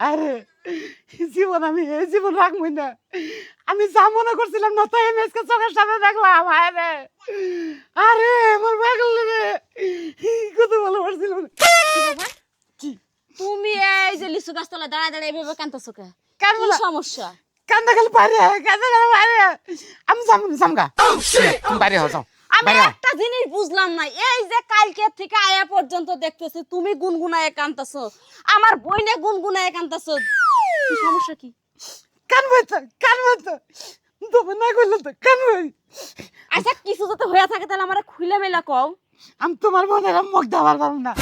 আরে জীবন আমি এই জীবন রাখবই না। আমি যা মনে করছিলাম না তো এমএসকে চোখের সামনে দেখলাম আরে আরে আমার পাগল রে। কত ভালো পারছিলাম কি তুমি এই যে লিচু গাছতলা দাঁড়ায় দাঁড়ায় এভাবে কান্তাছো কে? কান সমস্যা? কান্দা গেল পারে কান্দা গেল পারে আমি যাম যামগা। তুমি বাইরে হও যাও। আমি একটা জিনিস বুঝলাম না। এই যে কালকে থেকে আয়া পর্যন্ত দেখতেছি তুমি গুনগুনায় কান্তাছো। আমার বইনে গুনগুনায় কান্তাছো। কি সমস্যা কি? কান বই তো কান বই তো। তুমি না করলে তো কান বই আচ্ছা কিছু যাতে হয়ে থাকে তাহলে আমার খুলে মেলা কও। আমি তোমার বোনের মুখ দেওয়ার পারব না।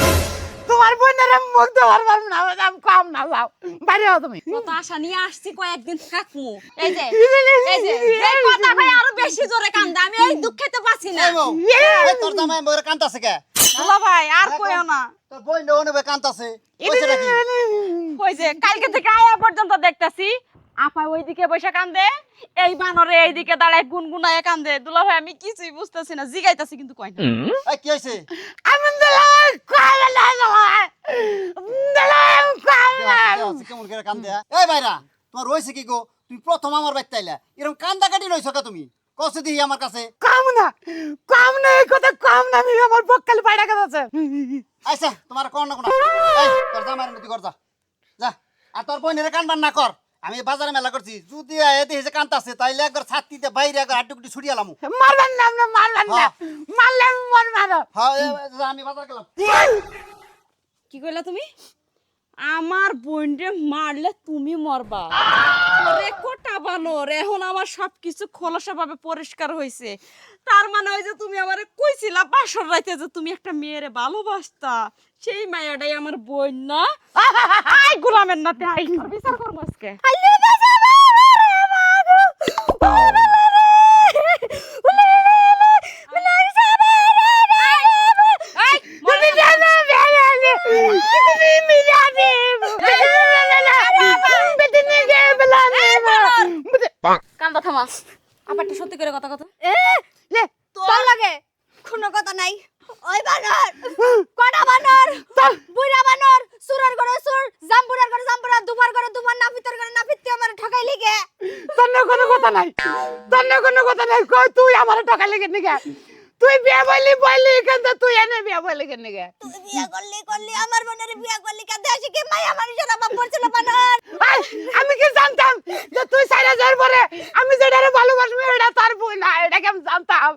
তোমার বোনের মুখ দেওয়ার পারব না আমি কম না যাও। বাইরে হও তুমি। কত আশা নিয়ে আসছি কয়েকদিন থাকমু এই যে এই যে এই কথা কই আরও বেশি জোরে কান্দা আমি এই দুঃখেতে পাচ্ছি না। তোর জামাই বউয়ের কান্তাছে কে? দুলা ভাই আর কইও না। তোর বই নেও নেবে কান্তাছে কইছে নাকি? যে কালকে থেকে আয়া পর্যন্ত দেখতাছি আপা ওইদিকে বসে কান্দে এই বানরে এইদিকে দাঁড়ায় গুনগুনায় কান্দে। দুলা ভাই আমি কিছুই বুঝতেছি না জিগাইতাছি কিন্তু কয় না। এই কি হইছে? আমি দিলাম কম না দিলাম দিলাম কম না দেহ আছে, কেমন করে কান্দে হ্যাঁ? এই ভাইরা তোমার রইছে কি গো? তুমি প্রথম আমার বাইতে আইলা। এরকম কান্দা কাটি রইছো কে তুমি? কষ্ট দিহি আমার কাছে। কম না কম না এই কথা কম না আমি আমার বক্কাল পায়রা কাছে আইসা তোমার কোন না কোন। এই তোর জামাই নতি কর যা। যা আর তোর বোনের কানবান না কর। আমি বাজারে মেলা করছি। যদি দেখি যে কান্তাছে তাইলে একবার ছাতিতে বাইরে একবার হাড্ডুকুটি ছুটিয়ালাম মারবেন না আপনি মারবেন না। হ্যাঁ। মারলে মন মারো হ্যাঁ আমি বাজার গেলাম। কি কইলা তুমি? আমার বোনরে মারলে তুমি মরবা। রে কোটা বানর, এখন আমার সবকিছু খোলসা ভাবে পরিষ্কার হয়েছে তার মানে ওই যে তুমি আমারে কইছিলা বাসর রাইতে যে তুমি একটা মেয়েরে ভালোবাসতা। সেই মায়াটাই আমার বোন না। আই, গোলামের নাতে আই বিচার করব আজকে। কান্দা থামা আপারটা সত্যি করে কথা কথা এ তোর লাগে কোনো কথা নাই ওই বানর কটা বানর বুইরা বানর সুরের করে সুর জাম্বুরার করে জাম্বুরা দুবার করে দুবার নাফিতের করে নাফিত তুই আমার ঠকাই লিগে তন্ন কোনো কথা নাই তন্ন কোনো কথা নাই কই তুই আমার টাকা লেগে নিগে তুই বিয়া বলি বলি কিন্তু তুই এনে বিয়া বলি কেন নিগে তুই বিয়া করলি করলি আমার বোনের বিয়া করলি কাঁদে আসি কি মায়া মানুষের অভাব পড়ছিল বানর আই, আমি কি জানতাম যে তুই সাইরা যাওয়ার পরে আমি যেটারে ভালোবাসবো এটা তার বই না এটা কেমন জানতাম।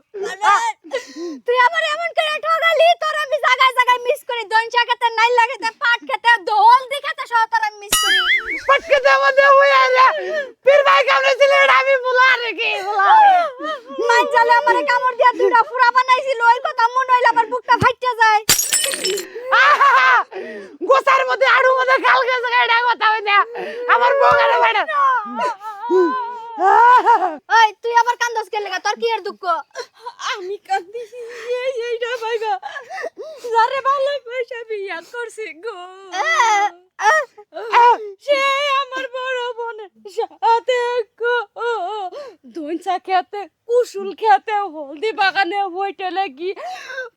তুই আমার এমন করে ঠকালি তোর আমি জায়গায় জায়গায় মিস করি। দনচা খেতে নাই লাগেতে পাট খেতে দোল দিখাতে সহ তোর আমি মিস করি। পটকে দেব দেব আরে পীর ভাই কেমন ছিল এটা আমি ভুলা রে কি। ভুলা মান জালে আমারে কামড় দিয়া দুইটা ফুরা বানাইছিল ওই কথা মনে হইলে আমার বুকটা ফাইটে যায়! গোসার মধ্যে আড়ু মধ্যে খাল গেছে এটা কথা হই না আমার বগারে বাইরে ওই তুই আবার কান্দস কে লাগা? তোর কি এর দুঃখ? আমি কান্দি এই এইটা ভাইবা যারে ভালো পয়সা বিয়া করছি গো। সে আমার বড় বোনের সাথে গো। দইনচা খেতে কুসুল খেতে হলদি বাগানে বইতে লাগি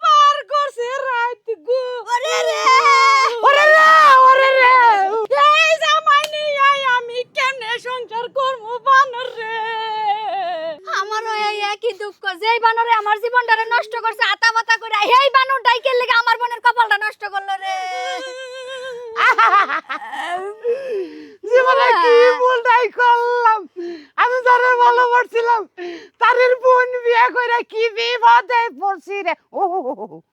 পার করছে রাত গো। ওরে রে ওরে রে ওরে রে এই জামাই নিয়ে আমি কেনে সংসার করব বানর রে একই দুঃখ? যেই বানরে আমার জীবনটারে নষ্ট করছে, আতা বাতা করে, এই বানর ডাইকে লেগে আমার বোনের কপালটা নষ্ট করল রে। জীবনে কি ভুলটাই করলাম। আমি যারে ভালো পড়ছিলাম তাদের বোন বিয়ে করে কি বিপদে পড়ছি রে। ও।